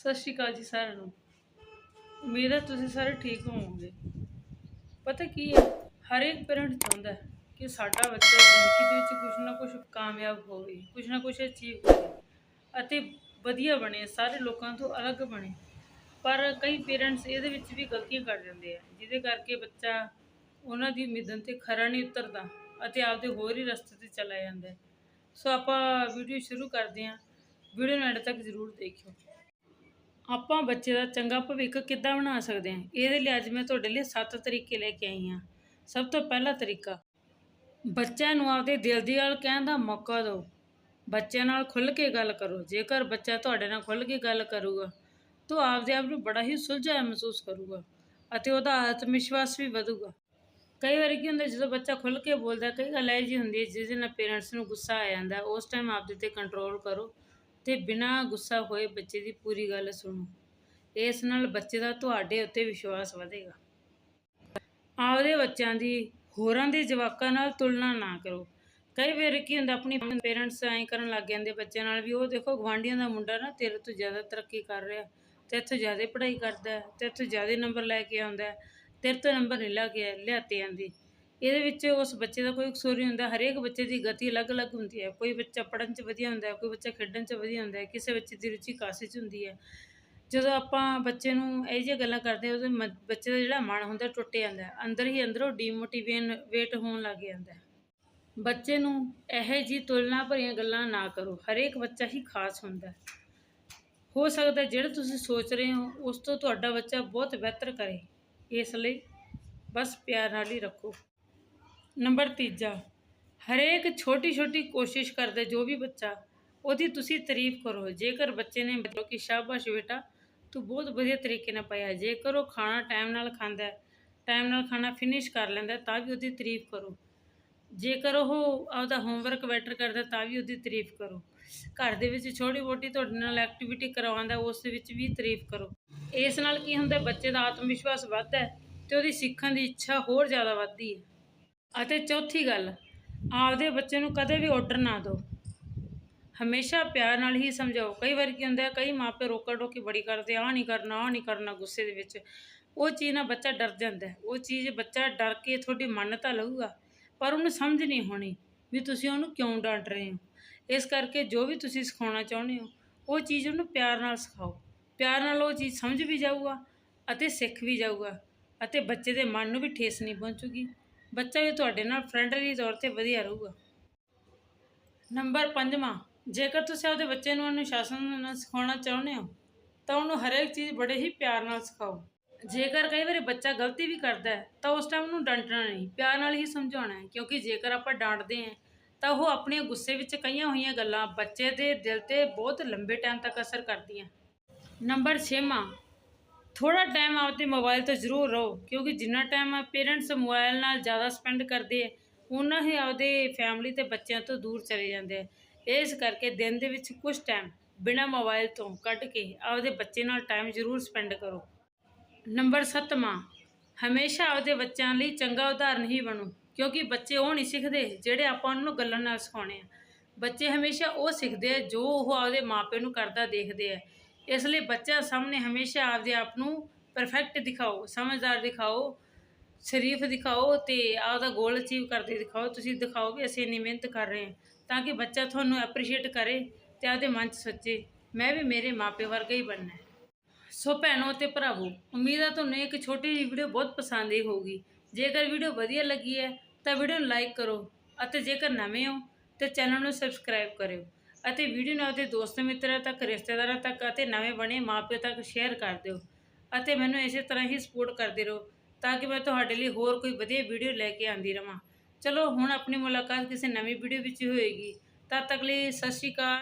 ਸਤਿ ਸ਼੍ਰੀ ਅਕਾਲ ਜੀ ਸਾਰਿਆਂ ਨੂੰ। ਉਮੀਦ ਹੈ ਤੁਸੀਂ ਸਾਰੇ ਠੀਕ ਹੋਵੋਗੇ। ਪਤਾ ਕੀ ਹੈ, ਹਰ ਇੱਕ ਪੇਰੈਂਟ ਚਾਹੁੰਦਾ ਹੈ ਕਿ ਸਾਡਾ ਬੱਚਾ ਜ਼ਿੰਦਗੀ ਦੇ ਵਿੱਚ ਕੁਝ ਨਾ ਕੁਝ ਕਾਮਯਾਬ ਹੋਵੇ ਕੁਝ ਨਾ ਕੁਝ ਅਚੀਵ ਹੋਵੇ ਅਤੇ ਵਧੀਆ ਬਣੇ, ਸਾਰੇ ਲੋਕਾਂ ਤੋਂ ਅਲੱਗ ਬਣੇ। ਪਰ ਕਈ ਪੇਰੈਂਟਸ ਇਹਦੇ ਵਿੱਚ ਵੀ ਗਲਤੀਆਂ ਕਰ ਜਾਂਦੇ ਆ, ਜਿਹਦੇ ਕਰਕੇ ਬੱਚਾ ਉਹਨਾਂ ਦੀ ਉਮੀਦਾਂ ਤੇ ਖਰਾ ਨਹੀਂ ਉਤਰਦਾ ਅਤੇ ਆਪਦੇ ਹੋਰ ਹੀ ਰਸਤੇ ਤੇ ਚਲਾ ਜਾਂਦਾ ਸੋ ਆਪਾਂ ਵੀਡੀਓ ਸ਼ੁਰੂ ਕਰਦੇ ਹਾਂ। ਵੀਡੀਓ ਨੂੰ ਐਂਡ ਤੱਕ ਜ਼ਰੂਰ ਦੇਖਿਓ। ਆਪਾਂ ਬੱਚੇ ਦਾ ਚੰਗਾ ਭਵਿੱਖ ਕਿੱਦਾਂ ਬਣਾ ਸਕਦੇ ਹਾਂ? ਇਹਦੇ ਲਈ ਅੱਜ ਮੈਂ ਤੁਹਾਡੇ ਲਈ ਸੱਤ ਤਰੀਕੇ ਲੈ ਕੇ ਆਈ ਹਾਂ। ਸਭ ਤੋਂ ਪਹਿਲਾ ਤਰੀਕਾ, ਬੱਚਿਆਂ ਨੂੰ ਆਪਦੇ ਦਿਲ ਦੀ ਗੱਲ ਕਹਿਣ ਦਾ ਮੌਕਾ ਦਿਓ। ਬੱਚਿਆਂ ਨਾਲ ਖੁੱਲ੍ਹ ਕੇ ਗੱਲ ਕਰੋ। ਜੇਕਰ ਬੱਚਾ ਤੁਹਾਡੇ ਨਾਲ ਖੁੱਲ੍ਹ ਕੇ ਗੱਲ ਕਰੂਗਾ, ਤਾਂ ਆਪਦੇ ਆਪ ਨੂੰ ਬੜਾ ਹੀ ਸੁਲਝਾਇਆ ਮਹਿਸੂਸ ਕਰੂਗਾ ਅਤੇ ਉਹਦਾ ਆਤਮ ਵਿਸ਼ਵਾਸ ਵੀ ਵਧੂਗਾ। ਕਈ ਵਾਰੀ ਕੀ ਹੁੰਦਾ, ਜਦੋਂ ਬੱਚਾ ਖੁੱਲ੍ਹ ਕੇ ਬੋਲਦਾ, ਕਈ ਗੱਲ ਇਹ ਜੀ ਹੁੰਦੀ ਹੈ, ਜਿਹਦੇ ਨਾਲ ਪੇਰੈਂਟਸ ਨੂੰ ਗੁੱਸਾ ਆ ਜਾਂਦਾ। ਉਸ ਟਾਈਮ ਆਪਦੇ ਤੇ ਕੰਟਰੋਲ ਕਰੋ। ਤੇ ਬਿਨਾਂ ਗੁੱਸਾ ਹੋਏ ਬੱਚੇ ਦੀ ਪੂਰੀ ਗੱਲ ਸੁਣੋ। ਇਸ ਨਾਲ ਬੱਚੇ ਦਾ ਤੁਹਾਡੇ ਉੱਤੇ ਵਿਸ਼ਵਾਸ ਵਧੇਗਾ। ਆਪਦੇ ਬੱਚਿਆਂ ਦੀ, ਹੋਰਾਂ ਦੇ ਜਵਾਕਾਂ ਨਾਲ ਤੁਲਨਾ ਨਾ ਕਰੋ। ਕਈ ਵਾਰ ਕੀ ਹੁੰਦਾ, ਆਪਣੀ ਪੇਰੈਂਟਸ ਐਂ ਕਰਨ ਲੱਗ ਜਾਂਦੇ ਬੱਚਿਆਂ ਨਾਲ ਵੀ, ਉਹ ਦੇਖੋ ਗਵਾਂਢੀਆਂ ਦਾ ਮੁੰਡਾ ਨਾ ਤੇਰੇ ਤੋਂ ਜ਼ਿਆਦਾ ਤਰੱਕੀ ਕਰ ਰਿਹਾ, ਤੇ ਇੱਥੋਂ ਜ਼ਿਆਦਾ ਪੜ੍ਹਾਈ ਕਰਦਾ ਹੈ ਤੇ ਇੱਥੋਂ ਜ਼ਿਆਦਾ ਨੰਬਰ ਲੈ ਕੇ ਆਉਂਦਾ, ਤੇਰੇ ਤੋਂ ਨੰਬਰ ਨਹੀਂ ਲੈ ਕੇ ਲਿਆਤੇ ਜਾਂਦੀ। ਇਹਦੇ ਵਿੱਚ ਉਸ ਬੱਚੇ ਦਾ ਕੋਈ ਕਸੂਰ ਨਹੀਂ ਹੁੰਦਾ, ਹਰੇਕ ਬੱਚੇ ਦੀ ਗਤੀ ਅਲੱਗ-ਅਲੱਗ ਹੁੰਦੀ ਹੈ। ਕੋਈ ਬੱਚਾ ਪੜ੍ਹਨ 'ਚ ਵਧੀਆ ਹੁੰਦਾ ਕੋਈ ਬੱਚਾ ਖੇਡਣ 'ਚ ਵਧੀਆ ਹੁੰਦਾ ਕਿਸੇ ਬੱਚੇ ਦੀ ਰੁਚੀ ਕਾਸੇ 'ਚ ਹੁੰਦੀ ਹੈ। ਜਦੋਂ ਆਪਾਂ ਬੱਚੇ ਨੂੰ ਇਹੋ ਜਿਹੀਆਂ ਗੱਲਾਂ ਕਰਦੇ ਹਾਂ, ਉਹਦੇ ਮ- ਬੱਚੇ ਦਾ ਜਿਹੜਾ ਮਨ ਹੁੰਦਾ ਟੁੱਟ ਜਾਂਦਾ ਅੰਦਰ ਹੀ ਅੰਦਰੋਂ ਡੀਮੋਟੀਵੇਟ ਹੋਣ ਲੱਗ ਜਾਂਦਾ ਬੱਚੇ ਨੂੰ ਇਹੋ ਜਿਹੀ ਤੁਲਨਾ ਭਰੀਆਂ ਗੱਲਾਂ ਨਾ ਕਰੋ, ਹਰੇਕ ਬੱਚਾ ਹੀ ਖਾਸ ਹੁੰਦਾ ਹੋ ਸਕਦਾ ਜਿਹੜਾ ਤੁਸੀਂ ਸੋਚ ਰਹੇ ਹੋ, ਉਸ ਤੋਂ ਤੁਹਾਡਾ ਬੱਚਾ ਬਹੁਤ ਬਿਹਤਰ ਕਰੇ। ਇਸ ਲਈ ਬਸ ਪਿਆਰ ਨਾਲ ਹੀ ਰੱਖੋ। ਨੰਬਰ ਤੀਜਾ, ਹਰੇਕ ਛੋਟੀ ਛੋਟੀ ਕੋਸ਼ਿਸ਼ ਕਰਦਾ ਜੋ ਵੀ ਬੱਚਾ, ਉਹਦੀ ਤੁਸੀਂ ਤਾਰੀਫ ਕਰੋ। ਜੇਕਰ ਬੱਚੇ ਨੇ ਮਤਲਬ ਕਿ ਸ਼ਾਬਾਸ਼ ਬੇਟਾ, ਤੂੰ ਬਹੁਤ ਵਧੀਆ ਤਰੀਕੇ ਨਾਲ ਪਾਇਆ। ਜੇਕਰ ਉਹ ਖਾਣਾ ਟਾਈਮ ਨਾਲ ਖਾਂਦਾ ਟਾਈਮ ਨਾਲ ਖਾਣਾ ਫਿਨਿਸ਼ ਕਰ ਲੈਂਦਾ ਤਾਂ ਵੀ ਉਹਦੀ ਤਾਰੀਫ ਕਰੋ। ਜੇਕਰ ਉਹ ਆਪਦਾ ਹੋਮਵਰਕ ਬੈਟਰ ਕਰਦਾ ਤਾਂ ਵੀ ਉਹਦੀ ਤਾਰੀਫ ਕਰੋ। ਘਰ ਦੇ ਵਿੱਚ ਛੋਟੀ ਮੋਟੀ ਤੁਹਾਡੇ ਨਾਲ ਐਕਟੀਵਿਟੀ ਕਰਵਾਉਂਦਾ ਉਸ ਦੇ ਵਿੱਚ ਵੀ ਤਾਰੀਫ ਕਰੋ। ਇਸ ਨਾਲ ਕੀ ਹੁੰਦਾ ਬੱਚੇ ਦਾ ਆਤਮ ਵਿਸ਼ਵਾਸ ਵੱਧਦਾ ਹੈ ਤੇ ਉਹਦੀ ਸਿੱਖਣ ਦੀ ਇੱਛਾ ਹੋਰ ਜ਼ਿਆਦਾ ਵੱਧਦੀ ਹੈ। ਅਤੇ ਚੌਥੀ ਗੱਲ ਆਪਦੇ ਬੱਚੇ ਨੂੰ ਕਦੇ ਵੀ ਆਰਡਰ ਨਾ ਦਿਓ। ਹਮੇਸ਼ਾ ਪਿਆਰ ਨਾਲ ਹੀ ਸਮਝਾਓ। ਕਈ ਵਾਰ ਕੀ ਹੁੰਦਾ ਹੈ, ਕਈ ਮਾਪੇ ਰੋਕਾ ਟੋਕੀ ਬੜੀ ਕਰਦੇ ਆ ਨਹੀਂ ਕਰਨਾ ਆ ਨਹੀਂ ਕਰਨਾ ਗੁੱਸੇ ਦੇ ਵਿੱਚ। ਉਹ ਚੀਜ਼ ਨਾਲ ਬੱਚਾ ਡਰ ਜਾਂਦਾ ਉਹ ਚੀਜ਼ ਬੱਚਾ ਡਰ ਕੇ ਤੁਹਾਡੀ ਮੰਨਤਾ ਲਊਗਾ ਪਰ ਉਹਨੂੰ ਸਮਝ ਨਹੀਂ ਹੋਣੀ ਵੀ ਤੁਸੀਂ ਉਹਨੂੰ ਕਿਉਂ ਡਾਂਟ ਰਹੇ ਹੋ। ਇਸ ਕਰਕੇ ਜੋ ਵੀ ਤੁਸੀਂ ਸਿਖਾਉਣਾ ਚਾਹੁੰਦੇ ਹੋ ਉਹ ਚੀਜ਼ ਉਹਨੂੰ ਪਿਆਰ ਨਾਲ ਸਿਖਾਓ। ਪਿਆਰ ਨਾਲ ਉਹ ਚੀਜ਼ ਸਮਝ ਵੀ ਜਾਊਗਾ ਅਤੇ ਸਿੱਖ ਵੀ ਜਾਊਗਾ ਅਤੇ ਬੱਚੇ ਦੇ ਮਨ ਨੂੰ ਵੀ ਠੇਸ ਨਹੀਂ ਪਹੁੰਚੂਗੀ। ਬੱਚਾ ਵੀ ਤੁਹਾਡੇ ਨਾਲ ਫਰੈਂਡਲੀ ਤੌਰ ਤੇ ਵਧੀਆ ਰਹੂਗਾ। ਨੰਬਰ ਪੰਜਵਾਂ, ਜੇਕਰ ਤੁਸੀਂ ਆਪਦੇ ਬੱਚੇ ਨੂੰ ਅਨੁਸ਼ਾਸਨ ਨਾਲ ਸਿਖਾਉਣਾ ਚਾਹੁੰਦੇ ਹੋ, ਤਾਂ ਉਹਨੂੰ ਹਰੇਕ ਚੀਜ਼ ਬੜੇ ਹੀ ਪਿਆਰ ਨਾਲ ਸਿਖਾਓ। ਜੇਕਰ ਕਈ ਵਾਰੀ ਬੱਚਾ ਗਲਤੀ ਵੀ ਕਰਦਾ ਹੈ, ਤਾਂ ਉਸ ਟਾਈਮ ਉਹਨੂੰ ਡਾਂਟਣਾ ਨਹੀਂ, ਪਿਆਰ ਨਾਲ ਹੀ ਸਮਝਾਉਣਾ ਹੈ, ਕਿਉਂਕਿ ਜੇਕਰ ਆਪਾਂ ਡਾਂਟਦੇ ਹਾਂ, ਤਾਂ ਉਹ ਆਪਣੇ ਗੁੱਸੇ ਵਿੱਚ ਕਈਆਂ ਹੋਈਆਂ ਗੱਲਾਂ ਬੱਚੇ ਦੇ ਦਿਲ ਤੇ ਬਹੁਤ ਲੰਬੇ ਟਾਈਮ ਤੱਕ ਅਸਰ ਕਰਦੀਆਂ। ਨੰਬਰ 6ਵਾਂ ਥੋੜਾ ਟਾਈਮ ਆਪਦੇ ਮੋਬਾਈਲ ਤੋਂ ਜ਼ਰੂਰ ਰਹੋ, ਕਿਉਂਕਿ ਜਿੰਨਾ ਟਾਈਮ ਪੇਰੈਂਟਸ ਮੋਬਾਈਲ ਨਾਲ ਜ਼ਿਆਦਾ ਸਪੈਂਡ ਕਰਦੇ ਆ ਉਹਨਾਂ ਹੀ ਆਪਦੇ ਫੈਮਿਲੀ ਤੇ ਬੱਚਿਆਂ ਤੋਂ ਦੂਰ ਚਲੇ ਜਾਂਦੇ ਆ। ਇਸ ਕਰਕੇ ਦਿਨ ਦੇ ਵਿੱਚ ਕੁਝ ਟਾਈਮ ਬਿਨਾ ਮੋਬਾਈਲ ਤੋਂ ਕੱਢ ਕੇ ਆਪਦੇ ਬੱਚੇ ਨਾਲ ਟਾਈਮ ਜ਼ਰੂਰ ਸਪੈਂਡ ਕਰੋ। ਨੰਬਰ 7ਵਾਂ ਹਮੇਸ਼ਾ ਆਪਦੇ ਬੱਚਿਆਂ ਲਈ ਚੰਗਾ ਉਦਾਹਰਨ ਹੀ ਬਣੋ, ਕਿਉਂਕਿ ਬੱਚੇ ਉਹ ਨਹੀਂ ਸਿੱਖਦੇ ਜਿਹੜੇ ਆਪਾਂ ਉਹਨਾਂ ਨੂੰ ਗੱਲਾਂ ਨਾਲ ਸਿਖਾਉਣੇ ਆ। ਬੱਚੇ ਹਮੇਸ਼ਾ ਉਹ ਸਿੱਖਦੇ ਆ ਜੋ ਉਹ ਆਪਦੇ ਮਾਪੇ ਨੂੰ ਕਰਦਾ ਦੇਖਦੇ ਆ। ਇਸ ਲਈ ਬੱਚਾ ਸਾਹਮਣੇ ਹਮੇਸ਼ਾ ਆਪਦੇ ਆਪ ਨੂੰ ਪਰਫੈਕਟ ਦਿਖਾਓ, ਸਮਝਦਾਰ ਦਿਖਾਓ, ਸ਼ਰੀਫ ਦਿਖਾਓ ਤੇ ਆਪਦਾ ਗੋਲ ਅਚੀਵ ਕਰਦੇ ਦਿਖਾਓ। ਤੁਸੀਂ ਦਿਖਾਓ ਕਿ ਅਸੀਂ ਇੰਨੀ ਮਿਹਨਤ ਕਰ ਰਹੇ ਹਾਂ ਤਾਂ ਕਿ ਬੱਚਾ ਤੁਹਾਨੂੰ ਐਪਰੀਸ਼ੀਏਟ ਕਰੇ ਤੇ ਆਪਦੇ ਮਨ 'ਚ ਸੋਚੇ, ਮੈਂ ਵੀ ਮੇਰੇ ਮਾਪੇ ਵਰਗਾ ਹੀ ਬਣਨਾ ਹੈ। ਸੋ ਭੈਣੋ ਤੇ ਭਰਾਵੋ, ਉਮੀਦ ਹੈ ਤੁਹਾਨੂੰ ਇੱਕ ਛੋਟੀ ਜਿਹੀ ਵੀਡੀਓ ਬਹੁਤ ਪਸੰਦ ਆਈ ਹੋਊਗੀ। ਜੇਕਰ ਵੀਡੀਓ ਵਧੀਆ ਲੱਗੀ ਹੈ ਤਾਂ ਵੀਡੀਓ ਨੂੰ ਲਾਈਕ ਕਰੋ ਅਤੇ ਜੇਕਰ ਨਵੇਂ ਹੋ ਤਾਂ ਚੈਨਲ ਨੂੰ ਸਬਸਕ੍ਰਾਈਬ ਕਰਿਓ। ਅਤੇ ਵੀਡੀਓ ਨੂੰ ਆਪਣੇ ਦੋਸਤ ਮਿੱਤਰਾਂ ਤੱਕ, ਰਿਸ਼ਤੇਦਾਰਾਂ ਤੱਕ ਅਤੇ ਨਵੇਂ ਬਣੇ ਮਾਪਿਆਂ ਤੱਕ ਸ਼ੇਅਰ ਕਰ ਦਿਓ ਅਤੇ ਮੈਨੂੰ ਇਸੇ ਤਰ੍ਹਾਂ ਹੀ ਸਪੋਰਟ ਕਰਦੇ ਰਹੋ ਤਾਂ ਕਿ ਮੈਂ ਤੁਹਾਡੇ ਲਈ ਹੋਰ ਕੋਈ ਵਧੀਆ ਵੀਡੀਓ ਲੈ ਕੇ ਆਂਦੀ ਰਵਾਂ। ਚਲੋ ਹੁਣ ਆਪਣੀ ਮੁਲਾਕਾਤ ਕਿਸੇ ਨਵੀਂ ਵੀਡੀਓ ਵਿੱਚ ਹੋਏਗੀ। ਤਦ ਤੱਕ ਲਈ ਸਤਿ ਸ਼੍ਰੀ ਅਕਾਲ।